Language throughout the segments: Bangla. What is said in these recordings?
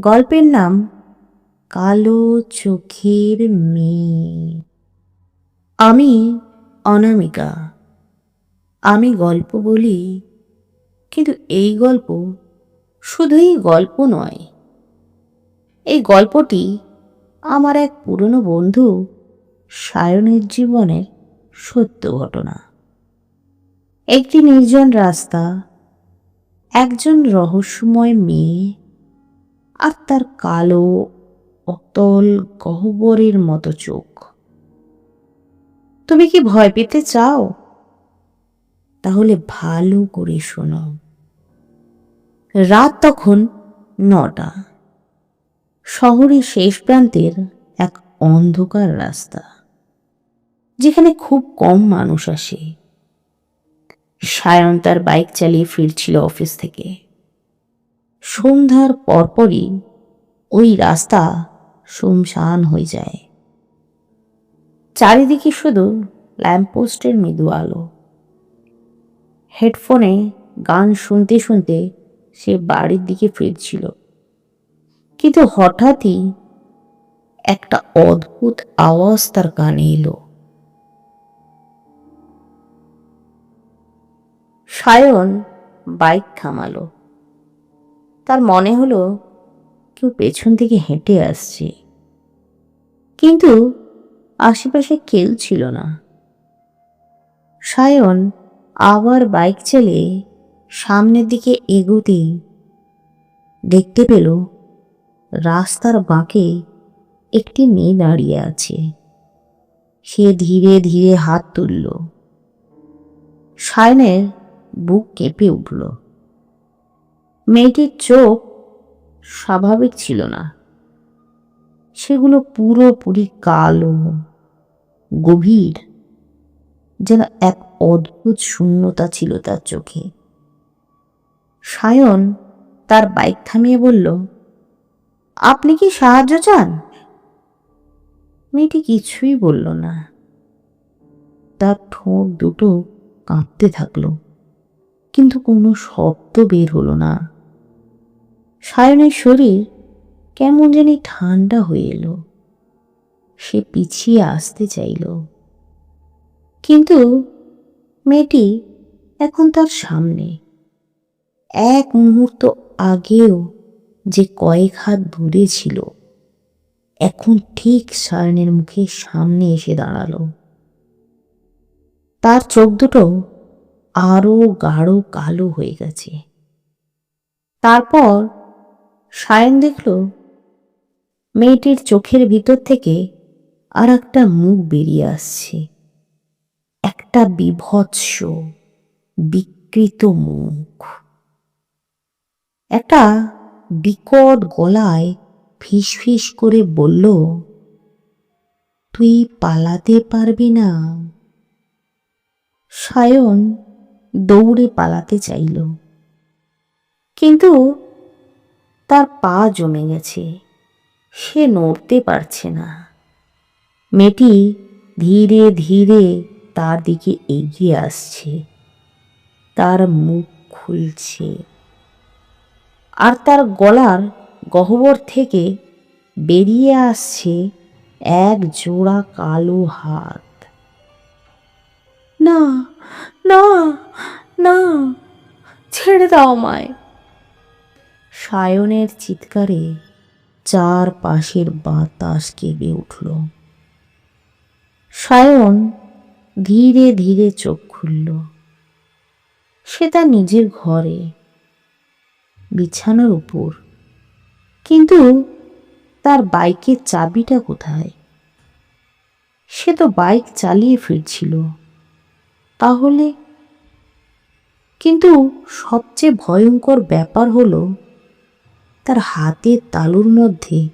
গল্পের নাম কালো চোখের মেয়ে। আমি অনামিকা। আমি গল্প বলি, কিন্তু এই গল্প শুধুই গল্প নয়। এই গল্পটি আমার এক পুরনো বন্ধু সায়নের জীবনের সত্য ঘটনা। একটি নির্জন রাস্তা, একজন রহস্যময় মেয়ে আর তার কালো, অতল গহ্বরের মতো চোখ। তুমি কি ভয় পেতে চাও? তাহলে ভালো করে শোনো। রাত তখন নটা। শহরের শেষ প্রান্তের এক অন্ধকার রাস্তা, যেখানে খুব কম মানুষ আসে। সায়ন তার বাইক চালিয়ে ফিরছিল অফিস থেকে। সন্ধ্যার পরপরই ওই রাস্তা শুমশান হয়ে যায়। চারিদিকে শুধু ল্যাম্পপোস্টের মৃদু আলো। হেডফোনে গান শুনতে শুনতে সে বাড়ির দিকে ফিরছিল। কিন্তু হঠাৎই একটা অদ্ভুত আওয়াজ তার কানে এলো। সায়ন বাইক থামালো। তার মনে হলো কেউ পেছন থেকে হেঁটে আসছে। কিন্তু আশেপাশে কেউ ছিল না। সায়ন আবার বাইক চালিয়ে সামনের দিকে এগোতেই দেখতে পেল রাস্তার বাঁকে একটি মেয়ে দাঁড়িয়ে আছে। সে ধীরে ধীরে হাত তুলল। সায়নের বুক কেঁপে উঠল। মেয়েটির চোখ স্বাভাবিক ছিল না। সেগুলো পুরোপুরি কালো, গভীর, যেন এক অদ্ভুত শূন্যতা ছিল তার চোখে। সায়ন তার বাইক থামিয়ে বলল, আপনি কি সাহায্য চান? মেয়েটি কিছুই বলল না। তার ঠোঁট দুটো কাঁপতে থাকল, কিন্তু কোনো শব্দ বের হলো না। সায়নের শরীর কেমন জানি ঠান্ডা হয়ে এলো। সে পিছিয়ে আসতে চাইল। কিন্তু মেয়েটি এখন তার সামনে। এক মুহূর্ত আগেও যে কয়েক হাত দূরে ছিল, এখন ঠিক সায়নের মুখের সামনে এসে দাঁড়াল। তার চোখ দুটো আরও গাঢ় কালো হয়ে গেছে। তারপর সায়ন দেখল, মেয়েটির চোখের ভিতর থেকে আর একটা মুখ বেরিয়ে আসছে। একটা বিভৎস, বিকৃত মুখ। একটা বিকট গলায় ফিস ফিস করে বলল, তুই পালাতে পারবি না। সায়ন দৌড়ে পালাতে চাইল। কিন্তু তার পা জমে গেছে। সে নড়তে পারছে না। মেয়েটি ধীরে ধীরে তার দিকে এগিয়ে আসছে। তার মুখ খুলছে। আর তার গলার গহ্বর থেকে বেরিয়ে আসছে এক জোড়া কালো হাত। না না না, ছেড়ে দাও আমায়। সায়নের চিৎকারে চার পাশের বাতাস কেঁপে উঠল। সায়ন ধীরে ধীরে চোখ খুলল। সে তার নিজের ঘরে, বিছানার উপর। কিন্তু তার বাইকের চাবিটা কোথায়? সে তো বাইক চালিয়ে ফিরছিল। তাহলে? কিন্তু সবচেয়ে ভয়ঙ্কর ব্যাপার হলো তার হাতের তালুর মধ্যে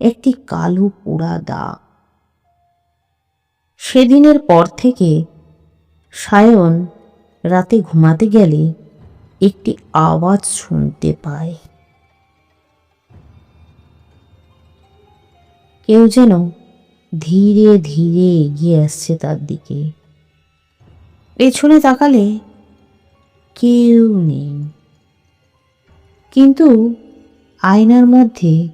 একটি কালো পোড়া দাগ। সেদিনের পর থেকে সায়ন রাতে ঘুমাতে গেলে একটি আওয়াজ শুনতে পায়। কেউ যেন ধীরে ধীরে এগিয়ে আসছে তার দিকে। পেছনে তাকালে কেউ নেই। কিন্তু আয়নার মধ্যে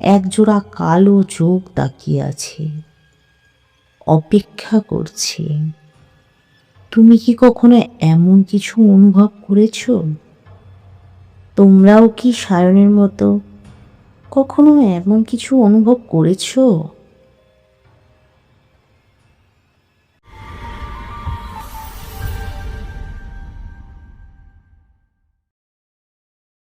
একজোড়া কালো চোখ তাকিয়ে আছে। অপেক্ষা করছে। তুমি কি কখনো এমন কিছু অনুভব করেছ? তোমরাও কি সায়নের মতো কখনো এমন কিছু অনুভব করেছ?